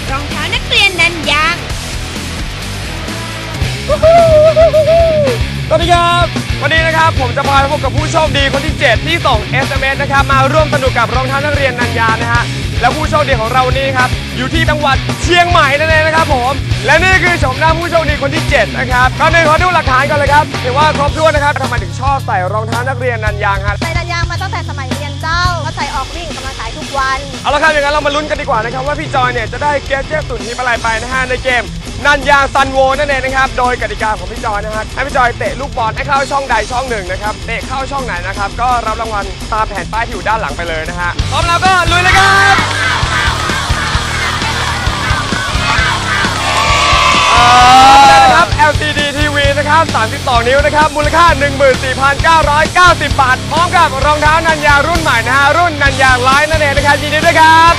บรองเท้านักเรียนนั้นยังสวัสดีครับ วันนี้นะครับผมจะพาไปพบกับผู้โชคดีคนที่ 7 ที่ส่ง SMS นะครับมาร่วมสนุกกับรองเท้านักเรียนนันยานะฮะและผู้โชคดีของเรานี้ครับอยู่ที่จังหวัดเชียงใหม่นั่นเองนะครับผม และนี่คือชมหน้าผู้โชคดีคนที่ 7 นะครับก่อนอื่นขอดูหลักฐานก่อนเลยครับเห็นว่าครบถ้วนนะครับทำไมถึงชอบใส่รองเท้านักเรียนนันยางฮะใส่นันยางมาตั้งแต่สมัยเรียนเจ้ามาใส่ออก วัน เอาละครับอย่างนั้นเรามาลุ้นกันดีกว่านะครับว่าพี่จอยเนี่ยจะได้แกดเจ็ตสุดฮิปอะไรไปนะฮะในเกมนันยางซันโวนั่นเองนะครับโดยกติกาของพี่จอยนะฮะให้พี่จอยเตะลูกบอลให้เข้าช่องใดช่องหนึ่งนะครับเตะเข้าช่องไหนนะครับก็รับรางวัลตามแผ่นป้ายที่อยู่ด้านหลังไปเลยนะฮะพร้อมแล้วก็ลุยเลยครับนะครับ LCD TV นะครับ32 นิ้วนะครับมูลค่า 14,990 บาท พร้อมกับรองเท้านันยารุ่นใหม่ ยินดีด้วยครับ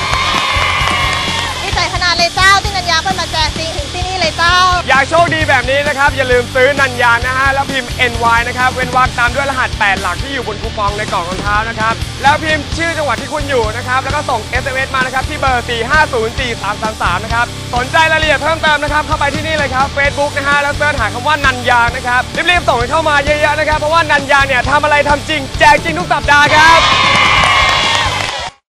ดีใจขนาดเลยเจ้าที่นันยางเพิ่นมาแจกจริงถึงที่นี่เลยเจ้า อยากโชคดีแบบนี้นะครับ อย่าลืมซื้อนันยางนะฮะ แล้วพิมพ์ NY นะครับ เว้นวรรคตามด้วยรหัส 8 หลักที่อยู่บนคูปองในกล่องรองเท้านะครับ แล้วพิมพ์ชื่อจังหวัดที่คุณอยู่นะครับ แล้วก็ส่ง SMS มานะครับ ที่เบอร์ 4504333 นะครับ สนใจรายละเอียดเพิ่มเติมนะครับ เข้าไปที่นี่เลยครับ Facebook นะฮะ แล้วเสิร์ชหาคำว่านันยางนะครับ รีบๆส่งกันเข้ามาเยอะๆนะครับ เพราะว่านันยางเนี่ยทำอะไรทำจริง แจกจริงทุกสัปดาห์ครับ